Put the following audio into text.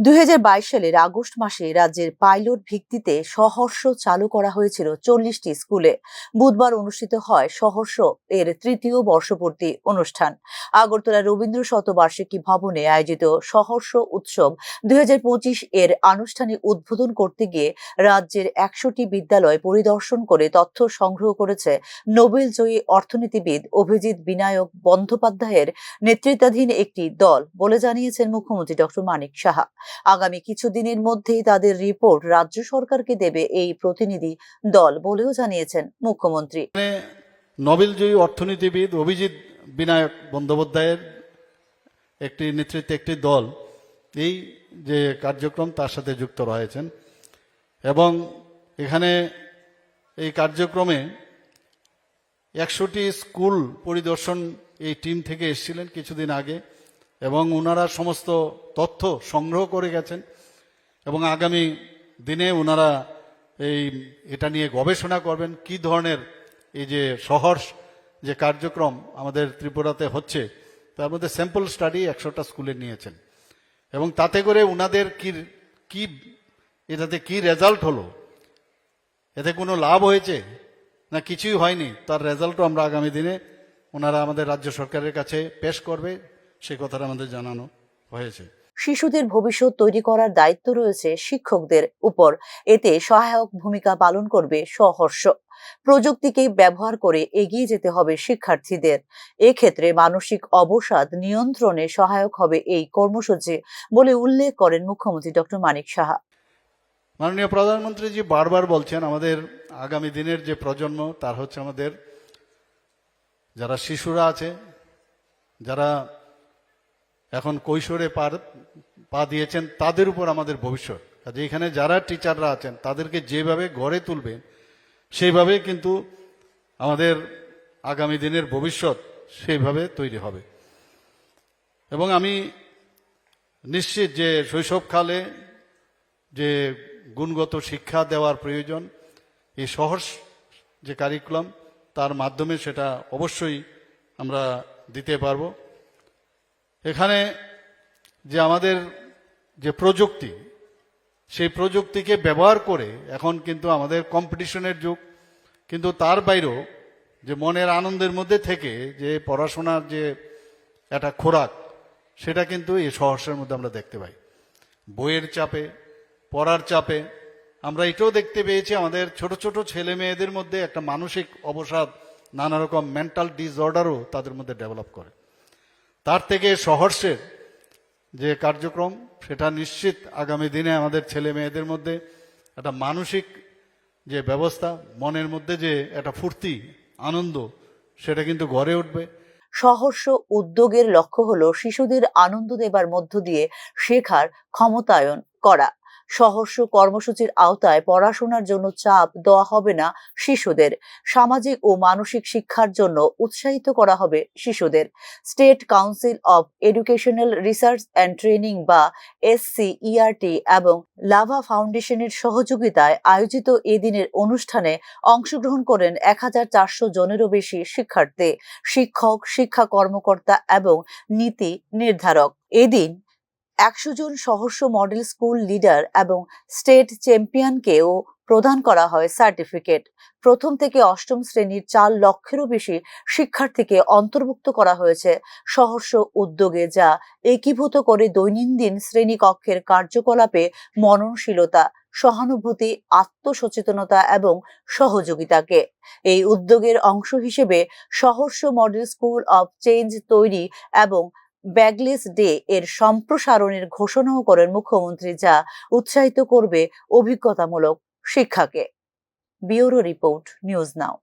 দুই হাজার বাইশ সালের আগস্ট মাসে রাজ্যের পাইলট ভিত্তিতে সহর্ষ চালু করা হয়েছিল চল্লিশটি স্কুলে। বুধবার অনুষ্ঠিত হয় সহর্ষ এর তৃতীয় বর্ষপূর্তি অনুষ্ঠান। আগরতলা রবীন্দ্র শতবার্ষিকী ভবনে আয়োজিত সহর্ষ উৎসব দুই হাজার পঁচিশ এর আনুষ্ঠানিক উদ্বোধন করতে গিয়ে রাজ্যের একশোটি বিদ্যালয় পরিদর্শন করে তথ্য সংগ্রহ করেছে নোবেল জয়ী অর্থনীতিবিদ অভিজিৎ বিনায়ক বন্দ্যোপাধ্যায়ের নেতৃত্বাধীন একটি দল বলে জানিয়েছেন মুখ্যমন্ত্রী ডক্টর মানিক সাহা। আগামী কিছুদিনের মধ্যেই তাদের রিপোর্ট রাজ্য সরকারকে দেবে এই প্রতিনিধি দল বলেও জানিয়েছেন মুখ্যমন্ত্রী। নোবেলজয়ী অর্থনীতিবিদ অভিজিৎ বিনায়ক বন্দ্যোপাধ্যায়ের একটি নেতৃত্বে একটি দল। এই যে কার্যক্রম তার সাথে যুক্ত রয়েছেন। এবং এখানে এই কার্যক্রমে একশোটি স্কুল পরিদর্শন এই টিম থেকে এসেছিলেন কিছুদিন আগে। এবং ওনারা সমস্ত তথ্য সংগ্রহ করে গেছেন এবং আগামী দিনে ওনারা এই এটা নিয়ে গবেষণা করবেন কি ধরনের এই যে সহর্ষ যে কার্যক্রম আমাদের ত্রিপুরাতে হচ্ছে, তার মধ্যে স্যাম্পল স্টাডি একশোটা স্কুলে নিয়েছেন। এবং তাতে করে ওনাদের কি কি, এটাতে কি রেজাল্ট হলো? এতে কোনো লাভ হয়েছে? না, কিছুই হয়নি। তার রেজাল্টও আমরা আগামী দিনে ওনারা আমাদের রাজ্য সরকারের কাছে পেশ করবে। সে কথাটা আমাদের জানানো হয়েছে। শিশুদের ভবিষ্যৎ তৈরি করার দায়িত্ব রয়েছে শিক্ষকদের উপর। এতে সহায়ক ভূমিকা পালন করবে সহর্ষ। প্রযুক্তিকে ব্যবহার করে এগিয়ে যেতে হবে শিক্ষার্থীদের। এক্ষেত্রে মানসিক অবসাদ নিয়ন্ত্রণে সহায়ক হবে এই কর্মসূচি বলে উল্লেখ করেন মুখ্যমন্ত্রী ডক্টর মানিক সাহা। মাননীয় প্রধানমন্ত্রী প্রধানমন্ত্রীজি বারবার বলছেন আমাদের আগামী দিনের যে প্রজন্ম তার হচ্ছে আমাদের যারা শিশুরা আছে যারা এখন কৈশোরে পা দিয়েছেন, তাদের উপর আমাদের ভবিষ্যৎ। কাজে এখানে যারা টিচাররা আছেন, তাদেরকে যেভাবে গড়ে তুলবে সেইভাবে কিন্তু আমাদের আগামী দিনের ভবিষ্যৎ সেইভাবে তৈরি হবে। এবং আমি নিশ্চিত যে শৈশবকালে যে গুণগত শিক্ষা দেওয়ার প্রয়োজন, এই সহজ যে কারিকুলাম, তার মাধ্যমে সেটা অবশ্যই আমরা দিতে পারব। এখানে যে আমাদের যে প্রযুক্তি, সেই প্রযুক্তিকে ব্যবহার করে এখন কিন্তু আমাদের কম্পিটিশনের যুগ। কিন্তু তার বাইরেও যে মনের আনন্দের মধ্যে থেকে যে পড়াশোনার যে একটা খোরাক, সেটা কিন্তু এই সহসের মধ্যে আমরা দেখতে পাই। বইয়ের চাপে, পড়ার চাপে, আমরা এটাও দেখতে পেয়েছি আমাদের ছোট ছোট ছেলে মেয়েদের মধ্যে একটা মানসিক অবসাদ, নানা রকম মেন্টাল ডিসঅর্ডারও তাদের মধ্যে ডেভেলপ করে। তার থেকে সহর্ষের যে কার্যক্রম, সেটা নিশ্চিত আগামী দিনে আমাদের ছেলে মেয়েদের মধ্যে একটা মানসিক যে ব্যবস্থা, মনের মধ্যে যে একটা ফুর্তি, আনন্দ, সেটা কিন্তু গড়ে উঠবে। সহর্ষ উদ্যোগের লক্ষ্য হলো শিশুদের আনন্দ দেবার মধ্য দিয়ে শেখার ক্ষমতায়ন করা। সহর্ষ কর্মসূচির আওতায় পড়াশোনার জন্য চাপ দেওয়া হবে না শিশুদের। সামাজিক ও মানসিক শিক্ষার জন্য উৎসাহিত করা হবে শিশুদের। State council of educational research and training বা এসসিইআরটি এবং লাভা ফাউন্ডেশনের সহযোগিতায় আয়োজিত এদিনের অনুষ্ঠানে অংশগ্রহণ করেন এক হাজার চারশো জনেরও বেশি শিক্ষার্থী, শিক্ষক, শিক্ষা কর্মকর্তা এবং নীতি নির্ধারক। এদিন একশো জন সহস্র মডেল স্কুল লিডার এবং স্টেট চ্যাম্পিয়নকেও প্রদান করা হয় সার্টিফিকেট প্রথম থেকে অষ্টম শ্রেণির চার লক্ষেরও বেশি শিক্ষার্থীকে অন্তর্ভুক্ত করা হয়েছে সহস্র উদ্যোগে, যা একীভূত করে দৈনন্দিন শ্রেণীকক্ষের কার্যকলাপে মননশীলতা, সহানুভূতি, আত্মসচেতনতা এবং সহযোগিতাকে। এই উদ্যোগের অংশ হিসেবে সহস্র মডেল স্কুল অব চেঞ্জ তৈরি এবং ব্যাগলেস ডে এর সম্প্রসারণের ঘোষণাও করেন মুখ্যমন্ত্রী, যা উৎসাহিত করবে অভিজ্ঞতামূলক শিক্ষাকে। Bureau report, News Now.